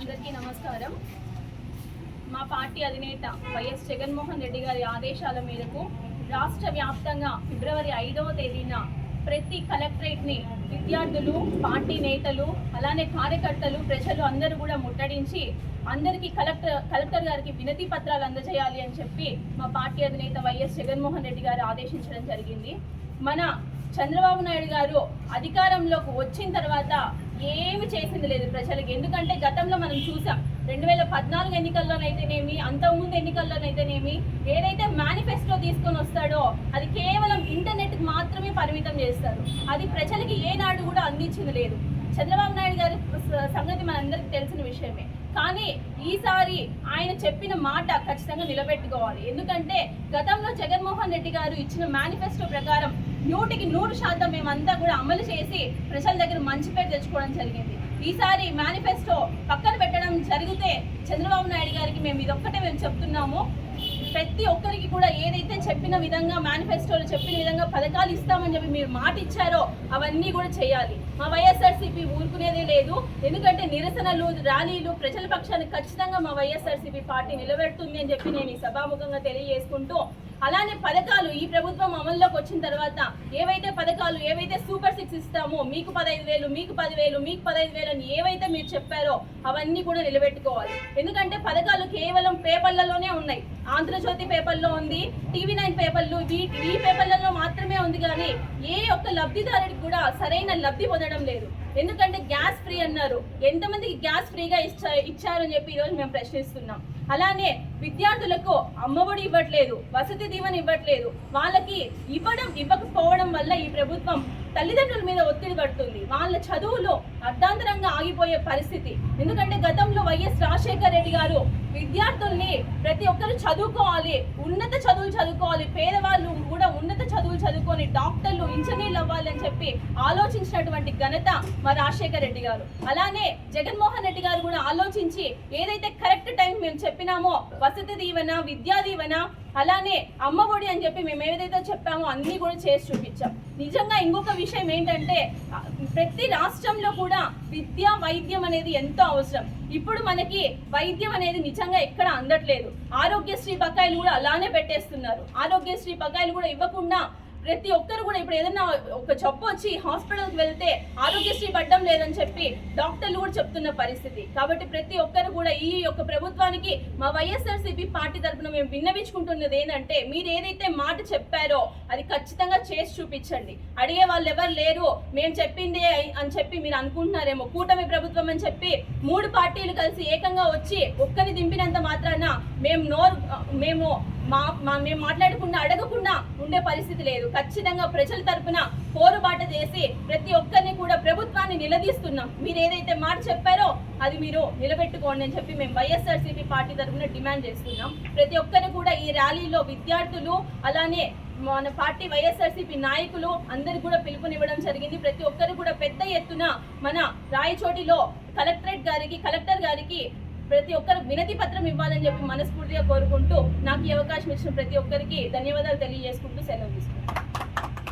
అందరికీ నమస్కారం. మా పార్టీ అధినేత వైఎస్ జగన్మోహన్ రెడ్డి గారి ఆదేశాల మేరకు రాష్ట్ర వ్యాప్తంగా ఫిబ్రవరి ఐదవ తేదీన ప్రతి కలెక్టరేట్ని విద్యార్థులు పార్టీ నేతలు అలానే కార్యకర్తలు ప్రజలు అందరూ కూడా ముట్టడించి అందరికీ కలెక్టర్ కలెక్టర్ గారికి వినతి పత్రాలు అందజేయాలి అని చెప్పి మా పార్టీ అధినేత వైఎస్ జగన్మోహన్ రెడ్డి గారు ఆదేశించడం జరిగింది. మన చంద్రబాబు నాయుడు గారు అధికారంలోకి వచ్చిన తర్వాత ఏమి చేసింది లేదు ప్రజలకు. ఎందుకంటే గతంలో మనం చూసాం రెండు వేల పద్నాలుగు ఎన్నికల్లోనైతేనేమి అంతకుముందు ఎన్నికల్లోనైతేనేమి ఏదైతే మేనిఫెస్టో తీసుకొని వస్తాడో అది కేవలం పరిమితం చేస్తారు. అది ప్రజలకి ఏనాడు కూడా అందించింది లేదు. చంద్రబాబు నాయుడు గారి సంగతి మనందరికీ తెలిసిన విషయమే. కానీ ఈసారి ఆయన చెప్పిన మాట ఖచ్చితంగా నిలబెట్టుకోవాలి. ఎందుకంటే గతంలో జగన్మోహన్ రెడ్డి గారు ఇచ్చిన మేనిఫెస్టో ప్రకారం నూటికి నూరు శాతం మేమంతా కూడా అమలు చేసి ప్రజల దగ్గర మంచి పేరు తెచ్చుకోవడం జరిగింది. ఈసారి మేనిఫెస్టో పక్కన పెట్టడం జరిగితే చంద్రబాబు నాయుడు గారికి మేము ఇదొక్కటే మేము చెప్తున్నాము. ప్రతి ఒక్కరికి కూడా ఏదైతే చెప్పిన విధంగా మేనిఫెస్టోలో చెప్పిన విధంగా పథకాలు ఇస్తామని చెప్పి మీరు మాట ఇచ్చారో అవన్నీ కూడా చేయాలి. మా వైఎస్ఆర్సీపీ ఊరుకునేదే లేదు. ఎందుకంటే నిరసనలు ర్యాలీలు ప్రజల పక్షాన్ని ఖచ్చితంగా మా వైఎస్ఆర్సీపీ పార్టీ నిలబెడుతుంది అని చెప్పి నేను ఈ సభాముఖంగా తెలియజేసుకుంటూ అలానే పథకాలు ఈ ప్రభుత్వం అమల్లోకి వచ్చిన తర్వాత ఏవైతే పథకాలు ఏవైతే సూపర్ సిక్స్ ఇస్తామో మీకు పదహైదు వేలు మీకు పదివేలు మీకు పదహైదు వేలు అని ఏవైతే మీరు చెప్పారో అవన్నీ కూడా నిలబెట్టుకోవాలి. ఎందుకంటే పథకాలు కేవలం పేపర్లలోనే ఉన్నాయి. ఆంధ్రజ్యోతి పేపర్లో ఉంది టీవీ నైన్ పేపర్లు ఈ ఈ పేపర్లలో మాత్రమే ఉంది కానీ ఏ ఒక్క లబ్ధిదారుడికి కూడా సరైన లబ్ధి పొందడం లేదు. ఎందుకంటే గ్యాస్ ఫ్రీ అన్నారు. ఎంతమందికి గ్యాస్ ఫ్రీగా ఇచ్చా ఇచ్చారని చెప్పి ఈరోజు మేము ప్రశ్నిస్తున్నాం. అలానే విద్యార్థులకు అమ్మఒడి ఇవ్వట్లేదు వసతి దీవెన ఇవ్వట్లేదు వాళ్ళకి ఇవ్వడం ఇవ్వకపోవడం వల్ల ఈ ప్రభుత్వం తల్లిదండ్రుల మీద ఒత్తిడి పడుతుంది. వాళ్ళ చదువులో అర్ధాంతరంగా ఆగిపోయే పరిస్థితి. ఎందుకంటే గతంలో వైఎస్ రాజశేఖర్ రెడ్డి గారు విద్యార్థుల్ని ప్రతి ఒక్కరు చదువుకోవాలి ఉన్నత చదువులు చదువుకోవాలి పేదవాళ్ళు కూడా ఉన్నత చదువులు చదువుకొని డాక్టర్లు ఇంజనీర్లు అవ్వాలి అని చెప్పి ఆలోచించినటువంటి ఘనత మా రాజశేఖర రెడ్డి గారు. అలానే జగన్మోహన్ రెడ్డి గారు కూడా ఆలోచించి ఏదైతే కరెక్ట్ టైం మేము చెప్పినామో వసతి దీవెన విద్యా దీవెన అలానే అమ్మఒడి అని చెప్పి మేము ఏదైతే చెప్పామో అన్నీ కూడా చేసి చూపించాం. నిజంగా ఇంకొక విషయం ఏంటంటే ప్రతి రాష్ట్రంలో కూడా విద్య వైద్యం అనేది ఎంతో అవసరం. ఇప్పుడు మనకి వైద్యం అనేది నిజంగా ఎక్కడ అందట్లేదు. ఆరోగ్యశ్రీ బకాయిలు కూడా అలానే పెట్టేస్తున్నారు. ఆరోగ్యశ్రీ బకాయిలు కూడా ఇవ్వకుండా ప్రతి ఒక్కరు కూడా ఇప్పుడు ఏదైనా ఒక జబ్బు వచ్చి హాస్పిటల్కి వెళ్తే ఆరోగ్యశ్రీ పడ్డం లేదని చెప్పి డాక్టర్లు కూడా చెప్తున్న పరిస్థితి. కాబట్టి ప్రతి ఒక్కరు కూడా ఈ యొక్క ప్రభుత్వానికి మా వైఎస్ఆర్సీపీ పార్టీ తరఫున మేము విన్నవించుకుంటున్నది ఏంటంటే మీరు ఏదైతే మాట చెప్పారో అది ఖచ్చితంగా చేసి చూపించండి. అడిగే వాళ్ళు ఎవరు లేరు మేము చెప్పిందే అని చెప్పి మీరు అనుకుంటున్నారేమో. కూటమి ప్రభుత్వం అని చెప్పి మూడు పార్టీలు కలిసి ఏకంగా వచ్చి ఒక్కరిని దింపినంత మాత్రాన మేము నోరు మేము మా మేము మాట్లాడకుండా అడగకుండా ఉండే పరిస్థితి లేదు. ఖచ్చితంగా ప్రజల తరపున పోరుబాట చేసి ప్రతి ఒక్కరిని కూడా ప్రభుత్వాన్ని నిలదీస్తున్నాం. మీరు ఏదైతే మాట చెప్పారో అది మీరు నిలబెట్టుకోండి అని చెప్పి మేము వైఎస్ఆర్సీపీ పార్టీ తరపున డిమాండ్ చేస్తున్నాం. ప్రతి ఒక్కరు కూడా ఈ ర్యాలీలో విద్యార్థులు అలానే మన పార్టీ వైఎస్ఆర్సీపీ నాయకులు అందరు కూడా పిలుపునివ్వడం జరిగింది. ప్రతి ఒక్కరు కూడా పెద్ద ఎత్తున మన రాయచోటిలో కలెక్టరేట్ గారికి కలెక్టర్ గారికి ప్రతి ఒక్కరు వినతి పత్రం ఇవ్వాలని చెప్పి మనస్ఫూర్తిగా కోరుకుంటూ నాకు ఈ అవకాశం ఇచ్చిన ప్రతి ఒక్కరికి ధన్యవాదాలు తెలియజేసుకుంటూ సెలవు తీసుకుంటాను